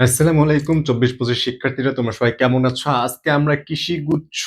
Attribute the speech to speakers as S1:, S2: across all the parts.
S1: আসসালামু আলাইকুম, চব্বিশ পঁচিশ শিক্ষার্থীরা, তোমরা সবাই কেমন আছো? আজকে আমরা কৃষিগুচ্ছ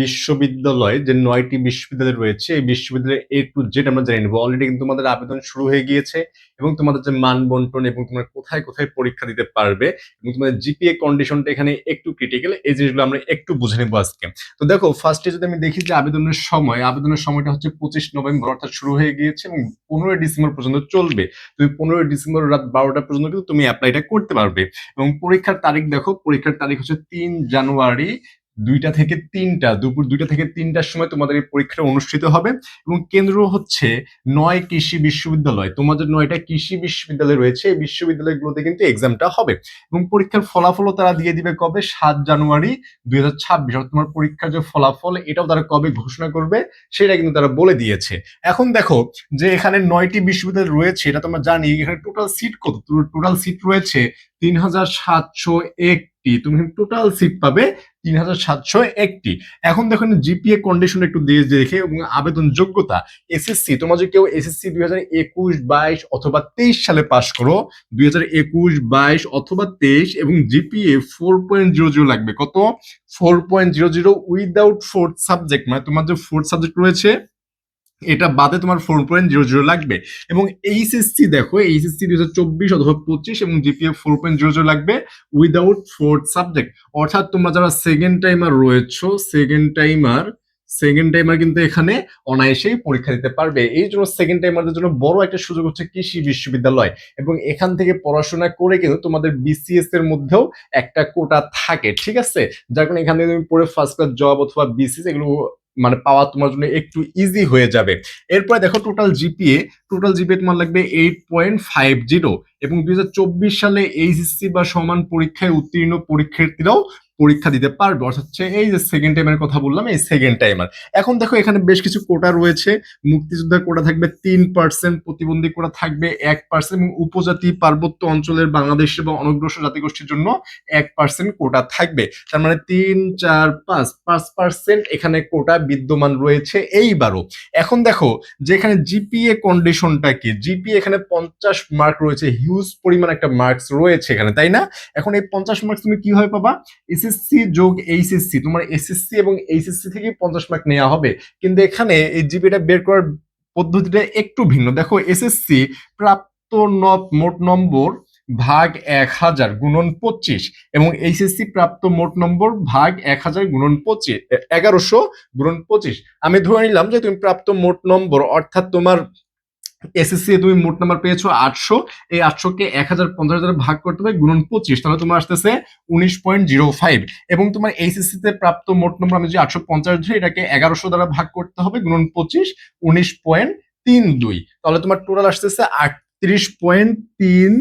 S1: বিশ্ববিদ্যালয়, যে নয়টি বিশ্ববিদ্যালয় রয়েছে, এই বিশ্ববিদ্যালয়ের এ টু জেড আমরা জানি নেব। অলরেডি কিন্তু তোমাদের আবেদন শুরু হয়ে গিয়েছে এবং তোমাদের যে মান বন্টন এবং তোমরা কোথায় কোথায় পরীক্ষা দিতে পারবে এবং তোমাদের জিপিএ কন্ডিশনটা এখানে একটু ক্রিটিক্যাল এই জিনিসগুলো আমরা একটু বুঝে নেব আজকে। তো দেখো ফার্স্টে যদি আমি দেখি যে আবেদনের সময়, আবেদনের সময়টা হচ্ছে পঁচিশ নভেম্বর, অর্থাৎ শুরু হয়ে গিয়েছে এবং পনেরোই ডিসেম্বর পর্যন্ত চলবে। তুমি পনেরোই ডিসেম্বর রাত বারোটা পর্যন্ত কিন্তু তুমি অ্যাপ্লাইটা করতে পারবে। এবং পরীক্ষার তারিখ দেখো পরীক্ষার তারিখ হচ্ছে তিন জানুয়ারি দুইটা থেকে তিনটা, দুপুর দুইটা থেকে তিনটার সময় তোমাদের এই পরীক্ষাটা অনুষ্ঠিত হবে এবং কেন্দ্র হচ্ছে নয় কৃষি বিশ্ববিদ্যালয়। তোমাদের নয়টা কৃষি বিশ্ববিদ্যালয় রয়েছে, এই বিশ্ববিদ্যালয়গুলোতে কিন্তু এক্সামটা হবে। এবং পরীক্ষার ফলাফলও তারা দিয়ে দিবে কবে? সাত জানুয়ারি দুই হাজার ছাব্বিশ। তোমার পরীক্ষার যে ফলাফল, এটাও তারা কবে ঘোষণা করবে, সেটা কিন্তু তারা বলে দিয়েছে। এখন দেখো যে এখানে নয়টি বিশ্ববিদ্যালয় রয়েছে, এটা তোমরা জানি, এখানে টোটাল সিট কত? টোটাল সিট রয়েছে তিন হাজার সাতশো এক একটি তুমি টোটাল সিট পাবে তিন হাজার সাতশো একটি। এখন দেখো জিপিএ কন্ডিশন একটু দিয়ে দেখে এবং আবেদন যোগ্যতা। এসএসসি তোমার যদি কেউ এসএসসি দুই হাজার একুশ, বাইশ অথবা তেইশ সালে পাশ করো, দুই হাজার একুশ, বাইশ অথবা তেইশ এবং GPA four point zero zero লাগবে। কত? Four point zero zero without fourth subject মানে তোমার যে ফোর্থ সাবজেক্ট রয়েছে এটা বাদে তোমার ফোর পয়েন্ট জিরো জিরো লাগবে। এবং এইচএসসি দেখো এইচএসসি দুই হাজার চব্বিশ অথবা পঁচিশ এবং GPA four point zero zero লাগবে উইদাউট ফোর্থ সাবজেক্ট অর্থাৎ তোমরা যারা সেকেন্ড টাইমার রয়েছো সেকেন্ড টাইমার সেকেন্ড টাইমার কিন্তু এখানে অনায়াসেই পরীক্ষা দিতে পারবে। এই জন্য সেকেন্ড টাইমারদের জন্য বড় একটা সুযোগ হচ্ছে কৃষি বিশ্ববিদ্যালয়। এবং এখান থেকে পড়াশোনা করে কিন্তু তোমাদের বিসিএস এর মধ্যেও একটা কোটা থাকে, ঠিক আছে? যার কারণে এখান থেকে তুমি পড়ে ফার্স্ট ক্লাস জব অথবা বিসিএস এগুলো মানে পাওয়া তোমার জন্য একটু ইজি হয়ে যাবে। এরপরে দেখো টোটাল জিপিএ টোটাল জিপিএ তোমার লাগবে এইট পয়েন্ট ফাইভ জিরো এবং দুই হাজার চব্বিশ সালে এইচএসসি বা সমান পরীক্ষায় উত্তীর্ণ পরীক্ষার্থীরাও পরীক্ষা দিতে পারবে। অর্থাৎ হচ্ছে এই যে সেকেন্ড টাইমের কথা বললাম, এই সেকেন্ড টাইমার এখন দেখো এখানে বেশ কিছু কোটা রয়েছে। মুক্তিযোদ্ধার কোটা থাকবে তিন পার্সেন্ট প্রতিবন্ধী কোটা থাকবে এক পার্সেন্ট এবং উপজাতি পার্বত্য অঞ্চলের বাংলাদেশ এবং অনগ্রসর জাতিগোষ্ঠীর জন্য এক পার্সেন্ট কোটা থাকবে। তার মানে তিন, চার, পাঁচ পাঁচ পার্সেন্ট এখানে কোটা বিদ্যমান রয়েছে এইবারও। এখন দেখো যে এখানে জিপিএ কন্ডিশনটা কি? জিপিএ এখানে পঞ্চাশ মার্ক রয়েছে। হিউজ পরিমাণ একটা মার্কস রয়েছে এখানে, তাই না? এখন এই পঞ্চাশ মার্কস তুমি কীভাবে পাবা? এসএসসি যোগ এইচএসসি তোমার এসএসসি এবং এইচএসসি থেকে পঞ্চাশ মার্ক নেওয়া হবে। কিন্তু এখানে এই জিপিটা বের করার পদ্ধতিটা একটু ভিন্ন। দেখো এসএসসি প্রাপ্ত মোট নম্বর ভাগ এক হাজার গুণন পঁচিশ এবং এইচএসসি প্রাপ্ত মোট নম্বর ভাগ এক হাজার গুণন পঁচিশ এগারোশো গুণন পঁচিশ। আমি ধরে নিলাম যে তুমি প্রাপ্ত মোট নম্বর, অর্থাৎ তোমার এসএসসি তুমি মোট নাম্বার পেয়েছ আটশো। এই আটশোকে এক হাজার পঞ্চাশ হাজার ভাগ করতে হবে গুণন পঁচিশ, তাহলে তোমার আসতেছে উনিশ পয়েন্ট জিরো ফাইভ। এবং তোমার এইচএসসি তে প্রাপ্ত মোট নম্বর আমি যে আটশো পঞ্চাশ ধরি এটাকে এগারোশো দ্বারা ভাগ করতে হবে গুণন পঁচিশ, উনিশ পয়েন্ট তিন দুই। তাহলে তোমার টোটাল আসতেছে আটত্রিশ পয়েন্ট তিন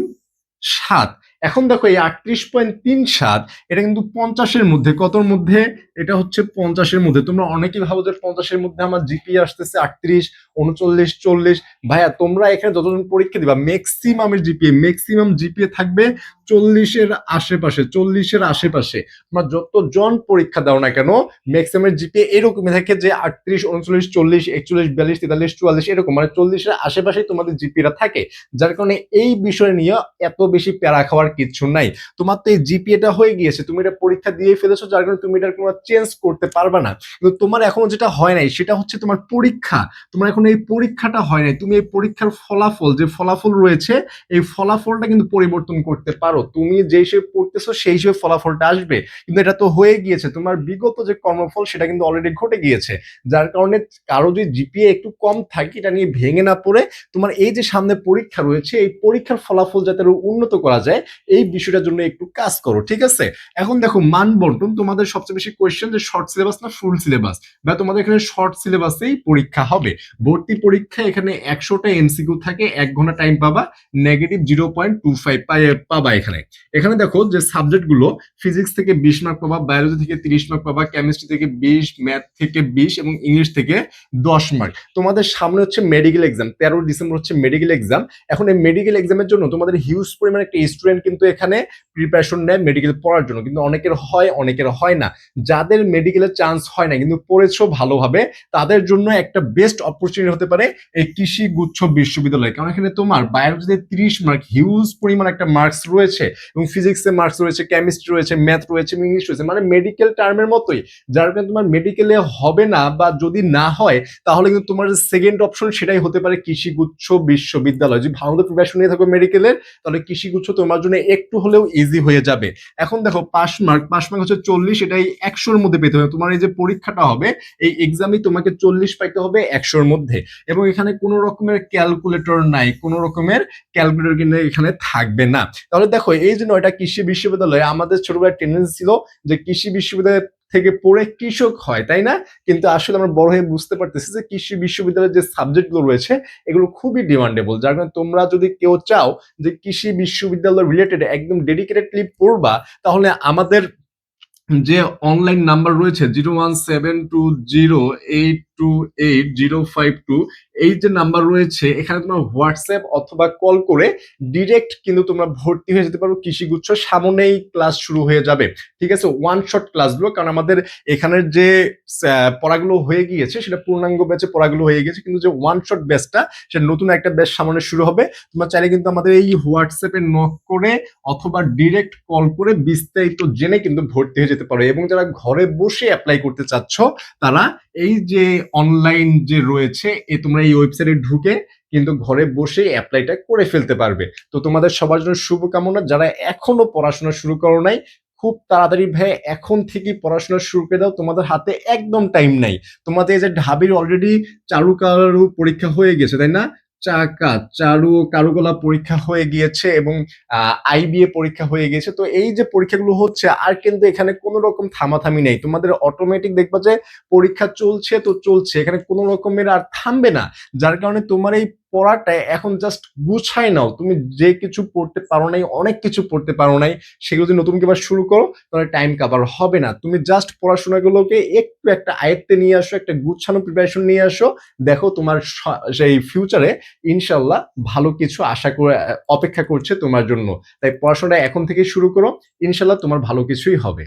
S1: সাত। এখন দেখো এই আটত্রিশ পয়েন্ট তিন সাত, এটা কিন্তু পঞ্চাশের মধ্যে, কতর মধ্যে? এটা হচ্ছে পঞ্চাশের মধ্যে। তোমরা অনেকেই ভাবো যে পঞ্চাশের মধ্যে আমার জিপি আসতেছে আটত্রিশ, উনচল্লিশ, চল্লিশ। ভাইয়া, তোমরা এখানে যতজন পরীক্ষা দিবা ম্যাক্সিমামের জিপিএ ম্যাক্সিমাম জিপিএ থাকবে চল্লিশের আশেপাশে চল্লিশের আশেপাশে। তোমরা যতজন পরীক্ষা দাও না কেন ম্যাক্সিমামের জিপিএ এরকমই থাকে যে আটত্রিশ, উনচল্লিশ, চল্লিশ, একচল্লিশ, বিয়াল্লিশ, তেতাল্লিশ, চুয়াল্লিশ, এরকম। মানে চল্লিশের আশেপাশেই তোমাদের জিপিএটা থাকে। যার কারণে এই বিষয় নিয়ে এত বেশি প্যারা খাওয়ার কিছু নাই। তোমার তো এই জিপিএটা হয়ে গিয়েছে। তুমি এটা পরীক্ষা দিয়ে ফেলেছো, যার কারণে তুমি এটার কোনো চেঞ্জ করতে পারবে না। কিন্তু তোমার এখনও যেটা হয় নাই, সেটা হচ্ছে তোমার পরীক্ষা। তোমার এখন এই পরীক্ষাটা হয় নাই। তুমি এই পরীক্ষার ফলাফল, যে ফলাফল রয়েছে, এই ফলাফলটা কিন্তু পরিবর্তন করতে পারো। তুমি যে হিসেবে পড়তেছো, সেই হিসেবে ফলাফলটা আসবে। কিন্তু এটা তো হয়ে গিয়েছে। তোমার বিগত যে কর্মফল, সেটা কিন্তু অলরেডি ঘটে গিয়েছে। যার কারণে কারও যদি জিপিএ একটু কম থাকে, এটা নিয়ে ভেঙে না পড়ে, তোমার এই যে সামনে পরীক্ষা রয়েছে, এই পরীক্ষার ফলাফল যাতে উন্নত করা যায়, এই বিষয়টার জন্য একটু কাজ করো, ঠিক আছে? এখন দেখো, মান বন্টন তোমাদের সবচেয়ে বেশি কোয়েশ্চেন যে শর্ট সিলেবাস না ফুল সিলেবাস বা তোমাদের এখানে শর্ট সিলেবাসেই পরীক্ষা হবে। ভর্তি পরীক্ষা এখানে একশোটা এমসিকিউ থাকে, এক ঘণ্টা টাইম পাবা negative zero point two five পাবা এখানে। এখানে দেখো যে সাবজেক্টগুলো ফিজিক্স থেকে বিশ মার্ক পাবা বায়োলজি থেকে তিরিশ মার্ক পাবা কেমিস্ট্রি থেকে বিশ ম্যাথ থেকে বিশ এবং ইংলিশ থেকে দশ মার্ক তোমাদের সামনে হচ্ছে মেডিকেল এক্সাম তেরো ডিসেম্বর হচ্ছে মেডিকেল এক্সাম এখন এই মেডিকেল এক্সামের জন্য তোমাদের হিউজ পরিমাণে একটা স্টুডেন্ট কিন্তু এখানে প্রিপারেশন নেয় মেডিকেল পড়ার জন্য। কিন্তু অনেকের হয় অনেকের হয় না। যার যাদের মেডিকেলের চান্স হয় না কিন্তু পড়েছো ভালোভাবে, তাদের জন্য একটা বেস্ট অপরচুনিটি হতে পারে এই কৃষি গুচ্ছ বিশ্ববিদ্যালয়। কারণ এখানে তোমার বায়োলজিতে তিরিশ মার্ক হিউজ পরিমাণ একটা মার্কস রয়েছে এবং ফিজিক্সে মার্কস রয়েছে কেমিস্ট্রি রয়েছে ম্যাথ রয়েছে ইংলিশ রয়েছে। মানে মেডিকেল টার্মের মতোই। যার কারণে তোমার মেডিকেলে হবে না বা যদি না হয়, তাহলে কিন্তু তোমার যে সেকেন্ড অপশন সেটাই হতে পারে কৃষিগুচ্ছ বিশ্ববিদ্যালয়। যদি ভালো প্রিপারেশন নিয়ে থাকো মেডিকেলের তাহলে কৃষিগুচ্ছ তোমার জন্য একটু হলেও ইজি হয়ে যাবে। এখন দেখো পাস মার্ক পাস মার্ক হচ্ছে চল্লিশ, এটাই একশোর মধ্যে পেতে হবে। তোমার এই যে পরীক্ষাটা হবে, এই এক্সামে তোমাকে চল্লিশ পাইতে হবে একশোর মধ্যে। এবং এখানে কোনো রকমের ক্যালকুলেটর নাই, কোনো রকমের ক্যালকুলেটর কিন্তু এখানে থাকবে না। তাহলে দেখো, এই জন্য এটা কৃষি বিশ্ববিদ্যালয়ে আমাদের ছোটবেলায় টেন্ডেন্সি ছিল যে কৃষি বিশ্ববিদ্যালয় থেকে পড়ে কৃষক হয়, তাই না? কিন্তু আসলে আমরা বড় হয়ে বুঝতে পারতেছি যে কৃষি বিশ্ববিদ্যালয়ের যে সাবজেক্টগুলো রয়েছে, এগুলো খুবই ডিমান্ডেবল যার কারণে তোমরা যদি কেউ চাও যে কৃষি বিশ্ববিদ্যালয় রিলেটেড একদম ডেডিকেটেডলি পড়বা, তাহলে আমাদের যে অনলাইন নাম্বার রয়েছে zero one seven two zero eight two eight zero five two এই যে নাম্বার রয়েছে, এখানে তোমার হোয়াটসঅ্যাপ অথবা কল করে ডিরেক্ট কিন্তু তোমরা ভর্তি হয়ে যেতে পারো কৃষিগুচ্ছ। সামনেই ক্লাস শুরু হয়ে যাবে, ঠিক আছে? ওয়ান শট ক্লাসগুলো কারণ আমাদের এখানের যে পড়াগুলো হয়ে গিয়েছে, সেটা পূর্ণাঙ্গ ব্যাচে পড়াগুলো হয়ে গেছে কিন্তু যে ওয়ান শট ব্যাচটা সেটা নতুন একটা ব্যাচ সামনে শুরু হবে। তোমরা চাইলে কিন্তু আমাদের এই হোয়াটসঅ্যাপে নক করে অথবা ডিরেক্ট কল করে বিস্তারিত জেনে কিন্তু ভর্তি হয়ে যেতে পারো। এবং যারা ঘরে বসে অ্যাপ্লাই করতে চাচ্ছ, তারা এই যে অনলাইন যে রয়েছে, এ তোমরা এই ওয়েবসাইটে ঢুকে কিন্তু ঘরে বসে অ্যাপ্লাইটা করে ফেলতে পারবে। তো তোমাদের সবার জন্য শুভকামনা। যারা এখনও পড়াশোনা শুরু করো নাই, খুব তাড়াতাড়ি ভাই, এখন থেকে পড়াশোনা শুরু করে দাও। তোমাদের হাতে একদম টাইম নাই। তোমাদের এই যে ঢাবির অলরেডি চারুকারু পরীক্ষা হয়ে গেছে, তাই না? চাকা, চারু কারুকলা পরীক্ষা হয়ে গিয়েছে এবং আইবিএ পরীক্ষা হয়ে গিয়েছে। তো এই যে পরীক্ষাগুলো হচ্ছে, আর কিন্তু এখানে কোনো রকম থামাথামি নেই। তোমাদের অটোমেটিক দেখবা যে পরীক্ষা চলছে তো চলছে, এখানে কোনো রকমের আর থামবে না। যার কারণে তোমার এই পড়াটা এখন জাস্ট গুছাই নাও। তুমি যে কিছু পড়তে পারো নাই, অনেক কিছু পড়তে পারো নাই, সেগুলো যদি নতুন কিবার শুরু করো, তাহলে টাইম কাভার হবে না। তুমি জাস্ট পড়াশোনাগুলোকে একটু একটা আয়ত্তে নিয়ে আসো, একটা গুছানো প্রিপারেশন নিয়ে আসো, দেখো তোমার সেই ফিউচারে ইনশাল্লাহ ভালো কিছু আশা করে, অপেক্ষা করছে তোমার জন্য। তাই পড়াশোনাটা এখন থেকে শুরু করো ইনশাল্লাহ তোমার ভালো কিছুই হবে।